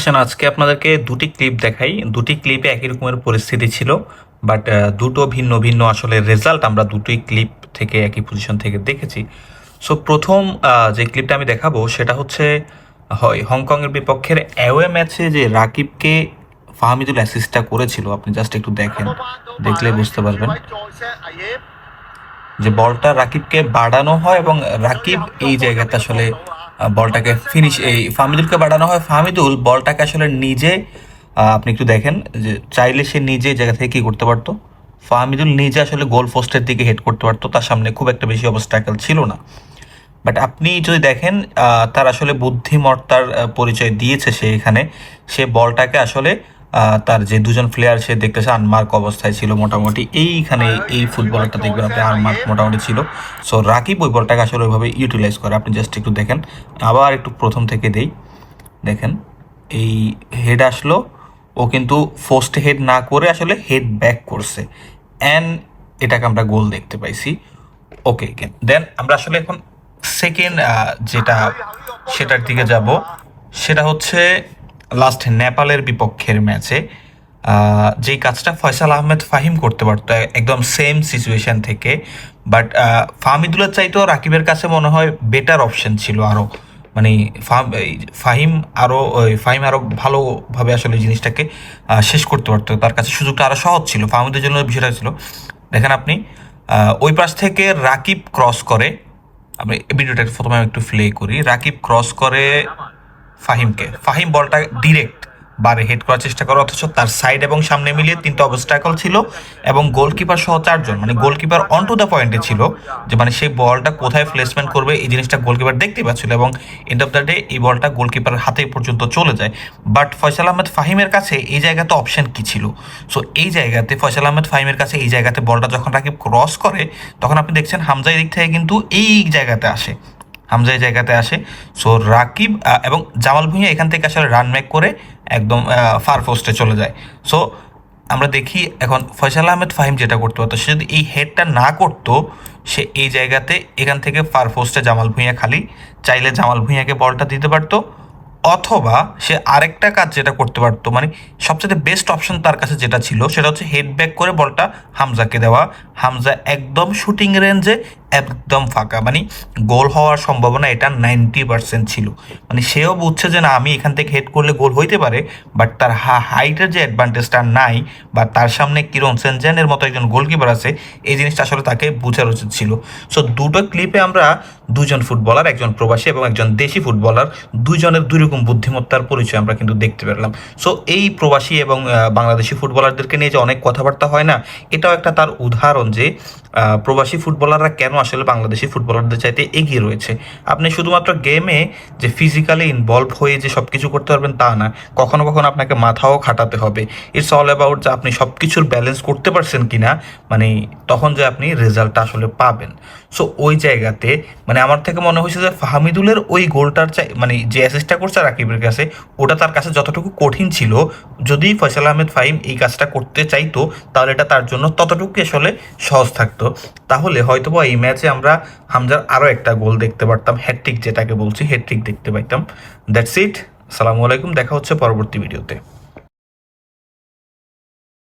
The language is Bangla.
আসেন আজকে আপনাদেরকে দুটি ক্লিপ দেখাই। দুটি ক্লিপে একই রকমের পরিস্থিতি ছিল বাট দুটো ভিন্ন ভিন্ন আসলে রেজাল্ট আমরা দুটোই ক্লিপ থেকে একই পজিশন থেকে দেখেছি। সো প্রথম যে ক্লিপটা আমি দেখাবো সেটা হচ্ছে, হয় হংকংয়ের বিপক্ষের অ্যাওয়ে ম্যাচে যে রাকিবকে ফাহমিদুল অ্যাসিস্টটা করেছিল। আপনি জাস্ট একটু দেখেন, দেখলে বুঝতে পারবেন যে বলটা রাকিবকে বাড়ানো হয় এবং রাকিব এই জায়গাতে আসলে বলটাকে ফিনিশ এই ফাহমিদুলকে বাড়ানো হয়। ফাহমিদুল বলটাকে আসলে নিজে আপনি একটু দেখেন যে চাইলে সে নিজে জায়গা থেকে কী করতে পারতো? ফাহমিদুল নিজে আসলে গোল পোস্টের দিকে হেড করতে পারতো। তার সামনে খুব একটা বেশি অবস্ট্রাকল ছিল না। বাট আপনি যদি দেখেন তার আসলে বুদ্ধিমত্তার পরিচয় দিয়েছে সে এখানে। সে বলটাকে আসলে তার যে দুজন প্লেয়ার সে দেখতেছে আনমার্ক অবস্থায় ছিল মোটামুটি। এইখানে এই ফুটবলারটা দেখবেন আপনি আনমার্ক মোটামুটি ছিল। সো রাকিব ওই বলটাকে আসলে ওইভাবে ইউটিলাইজ করে। আপনি জাস্ট একটু দেখেন। আবার একটু প্রথম থেকে দেই। দেখেন, এই হেড আসলো। ও কিন্তু ফার্স্ট হেড না করে আসলে হেড ব্যাক করছে। অ্যান্ড এটাকে আমরা গোল দেখতে পাইছি। ওকে দেন আমরা আসলে এখন সেকেন্ড যেটা, সেটার দিকে যাব। সেটা হচ্ছে লাস্ট নেপালের বিপক্ষের ম্যাচে যেই কাজটা ফয়সাল আহমেদ ফাহিম করতে পারতো একদম সেম সিচুয়েশন থেকে। বাট ফাহমিদুল্লাহ চাইতেও রাকিবের কাছে মনে হয় বেটার অপশন ছিল আরও মানে ফাহিম আরও ফাহিম আরও ভালোভাবে আসলে জিনিসটাকে শেষ করতে পারতো। তার কাছে সুযোগটা আরও সহজ ছিল, ফাহমিদের জন্য বিষয়টা ছিল। দেখেন আপনি ওই পাশ থেকে রাকিব ক্রস করে, আমি ভিডিওটা প্রথমে আমি একটু প্লে করি। রাকিব ক্রস করে ফাহিমকে। ফাহিম বলটা ডিরেক্ট বারে হেড করার চেষ্টা করে, অথচ তার সাইড এবং সামনে মিলিয়ে তিনটা অবস্ট্রাকল ছিল এবং গোলকিপার সহ চারজন মানে গোলকিপার অন টু দ্য পয়েন্টে ছিল যে মানে সেই বলটা কোথায় প্লেসমেন্ট করবে, এই জিনিসটা গোলকিপার দেখতে পাচ্ছিল এবং এন্ড অফ দ্য ডে এই বলটা গোলকিপার হাতে পর্যন্ত চলে যায়। বাট ফয়সাল আহমেদ ফাহিমের কাছে এই জায়গাতে অপশন কি ছিল? সো এই জায়গাতে ফয়সাল আহমেদ ফাহিমের কাছে এই জায়গাতে বলটা যখন রাকিব ক্রস করে, তখন আপনি দেখছেন হামজা দিক থেকে কিন্তু এই জায়গাতে আসে। হামজা এই জায়গাতে আসে। সো রাকিব এবং জামাল ভুঁইয়া এখান থেকে আসলে রান ম্যাক করে একদম ফার পোস্টে চলে যায়। সো আমরা দেখি এখন ফয়সাল আহমেদ ফাহিম যেটা করতে পারতো, সে যদি এই হেডটা না করতো, সে এই জায়গাতে এখান থেকে ফার পোস্টে জামাল ভুঁইয়া খালি চাইলে জামাল ভুঁইয়াকে বলটা দিতে পারতো, অথবা সে আরেকটা কাজ যেটা করতে পারতো মানে সবচেয়ে বেস্ট অপশন তার কাছে যেটা ছিল, সেটা হচ্ছে হেড ব্যাক করে বলটা হামজাকে দেওয়া। হামজা একদম শুটিং রেঞ্জে একদম ফাঁকা। মানে গোল হওয়ার সম্ভাবনা এটা নাইনটি পার্সেন্ট ছিল। মানে সেও বুঝছে যে না, আমি এখান থেকে হেড করলে গোল হইতে পারে বাট তার হাইটের যে অ্যাডভান্টেজটা নাই, বা তার সামনে কিরণ সেনজেনের মতো একজন গোলকিপার আছে, এই জিনিসটা আসলে তাকে বোঝার উচিত ছিল। সো দুটো ক্লিপে আমরা দুজন ফুটবলার একজন প্রবাসী এবং একজন দেশি ফুটবলার দুজনের দুই রকম বুদ্ধিমত্তার পরিচয় আমরা কিন্তু দেখতে পেলাম। সো এই প্রবাসী এবং বাংলাদেশি ফুটবলারদেরকে নিয়ে যে অনেক কথাবার্তা হয় না, এটাও একটা তার উদাহরণ যে প্রবাসী ফুটবলাররা কেন আসলে বাংলাদেশি ফুটবলারদের চাইতে এগিয়ে রয়েছে। আপনি শুধুমাত্র গেমে যে ফিজিক্যালি ইনভলভ হয়ে যে সব কিছু করতে পারবেন তা না, কখনো কখনো আপনাকে মাথাও খাটাতে হবে। ইটস অল অ্যাবাউট যে আপনি সব কিছুর ব্যালেন্স করতে পারছেন কিনা মানে তখন যে আপনি রেজাল্টটা আসলে পাবেন। সো ওই জায়গাতে মানে আমার থেকে মনে হয়েছে যে ফাহামিদুলের ওই গোলটার চাই মানে যে অ্যাসিস্টটা করছে রাকিবের কাছে, ওটা তার কাছে যতটুকু কঠিন ছিল, যদি ফয়সাল আহমেদ ফাহিম এই কাজটা করতে চাইতো, তাহলে এটা তার জন্য ততটুকু আসলে সহজ থাকতো। তাহলে হয়তো হয়তোবা এই ম্যাচে আমরা হামজার আরও একটা গোল দেখতে পারতাম হ্যাট্রিক যেটাকে বলছি হ্যাট্রিক দেখতে পাইতাম। দ্যাটস ইট আসসালামু আলাইকুম, দেখা হচ্ছে পরবর্তী ভিডিওতে।